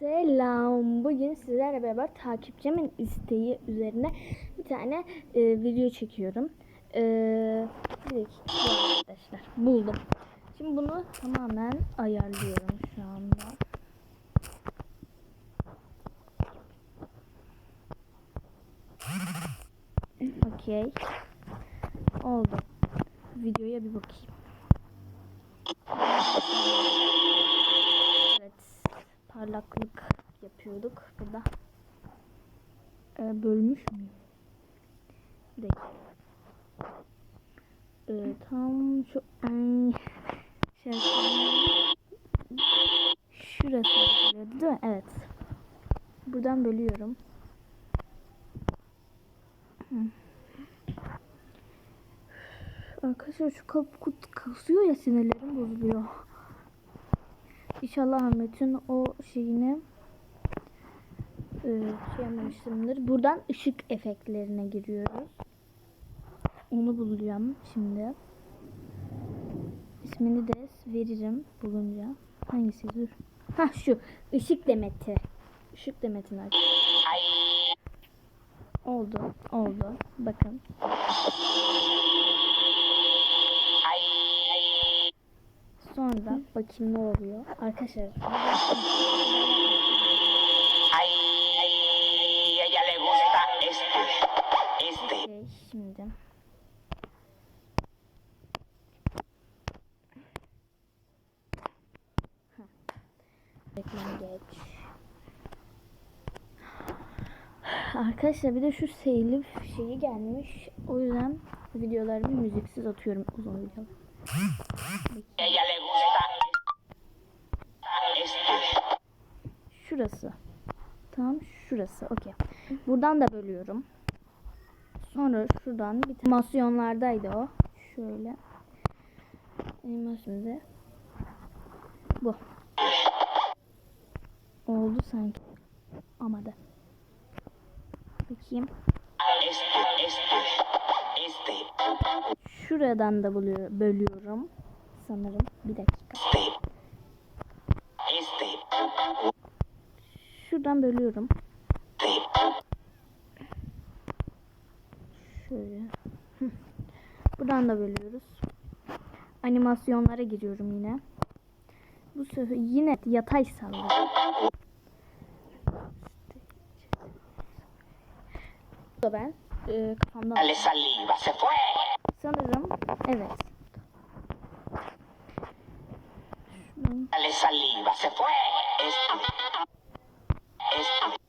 Selam. Bugün sizlerle beraber takipçimin isteği üzerine bir tane e, video çekiyorum. E, arkadaşlar. Buldum. Şimdi bunu tamamen ayarlıyorum şu anda. Okey. Oldu. Videoya bir bakayım. Parlaklık yapıyorduk burada. Ee, bölmüş müyüm? Bir dakika. Ee, tam şu en şey şurası bölüyordu değil mi? Evet. Buradan bölüyorum. Arkadaşlar şu kap kut kasıyor ya sinirlerim bozuluyor. İnşallah Ahmet'in o şeyini e, şey yapmamışımdır. Buradan ışık efektlerine giriyoruz. Onu bulacağım şimdi. İsmini de veririm bulunca. Hangisi dur? Ha şu ışık demeti. Işık demetin arkadaşlar. Oldu, oldu. Bakın. Bakayım ne oluyor. Arkadaşlar Ay, a ella le gusta este, este. Okey, şimdi. Reklam geç. Arkadaşlar bir de şu seyli şeyi gelmiş. O yüzden videolarımı müziksiz atıyorum uzun videolar. Şurası. Tamam şurası. Okey. Buradan da bölüyorum. Sonra şuradan bir animasyonlardaydı o. Şöyle. Animasyonda. Bu. Oldu sanki. Ama da. Bakayım. Şuradan da bölüyorum. Sanırım. Bir dakika. Şuradan bölüyorum. Şöyle. Buradan da bölüyoruz. Animasyonlara giriyorum yine. Bu sefer yine yatay sallı. Bu da ben e, kafamdan sanırım evet. Şuradan- Dale saliva, se fue. Este, este.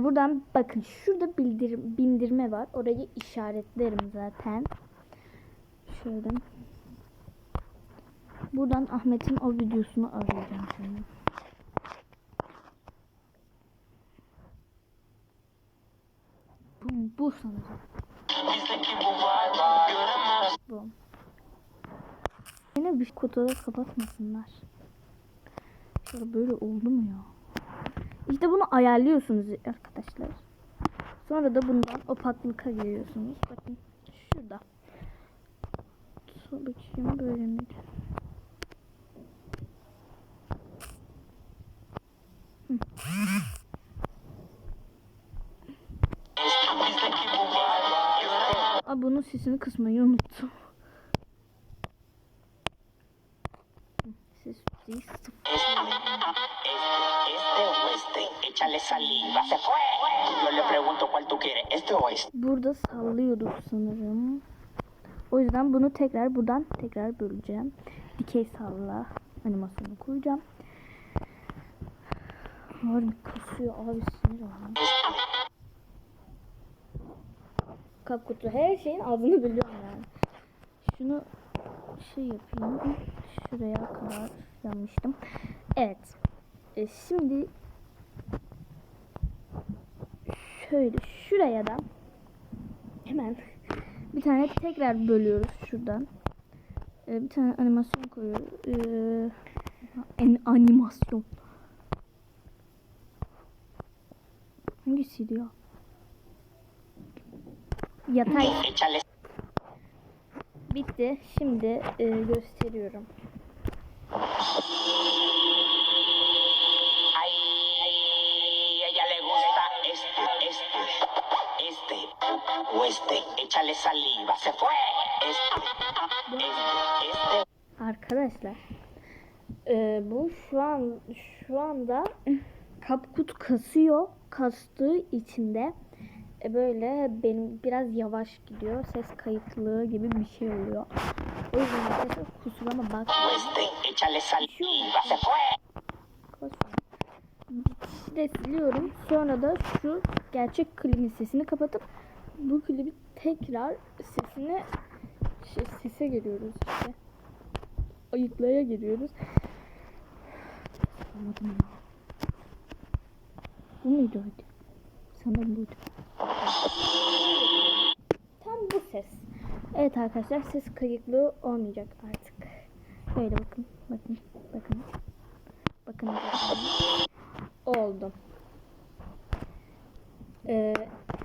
E, buradan bakın şurada bildir, bindirme var. Orayı işaretlerim zaten. Şöyle. Buradan Ahmet'in o videosunu arayacağım şimdi. Bu, bu sanırım. Bu. Yine bir kutuda kapatmasınlar. Şöyle böyle oldu mu ya? İşte bunu ayarlıyorsunuz arkadaşlar. Sonra da bundan opaklıka giriyorsunuz. Bakın şurada. Sonra bakayım böyle mi? Aa, bunun sesini kısmayı unuttum. Hı, Ses değil, Échale saliva, se fue. Yo le pregunto cuál tú quieres, este o este. Burada sallıyorduk sanırım. O yüzden bunu tekrar buradan tekrar böleceğim. Dikey salla animasyonu koyacağım. Harbi kasıyor abi sinir oldum. Kap kutu her şeyin adını biliyorum yani. Şunu şey yapayım. Şuraya kadar yanmıştım. Evet. E, şimdi şöyle şuraya da hemen bir tane tekrar bölüyoruz şuradan. Ee, bir tane animasyon koyuyoruz. Ee, en animasyon. Hangisiydi ya? Yatay. Bitti. Şimdi e, gösteriyorum. O este. Échale saliva. Se fue. Este, este, este. Arkadaşlar e, bu şu an şu anda kapkut kasıyor. Kastığı içinde e, böyle benim biraz yavaş gidiyor. Ses kayıtlığı gibi bir şey oluyor. O yüzden arkadaşlar kusuruma bakmayın. de siliyorum. Sonra da şu gerçek klibin sesini kapatıp bu klibi tekrar sesini şey, sese giriyoruz işte. Ayıklaya giriyoruz. Anladım ya. Bu muydu hadi? Sanırım buydu. Tam bu ses. Evet arkadaşlar ses kayıklığı olmayacak artık. Böyle bakın. Bakın. Bakın. Bakın. bakın oldu. Ee,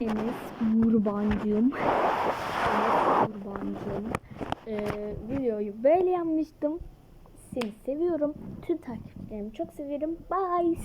Enes Burbancığım. Enes Burbancığım. Ee, videoyu böyle yapmıştım. Seni seviyorum. Tüm takipçilerimi çok seviyorum. Bye.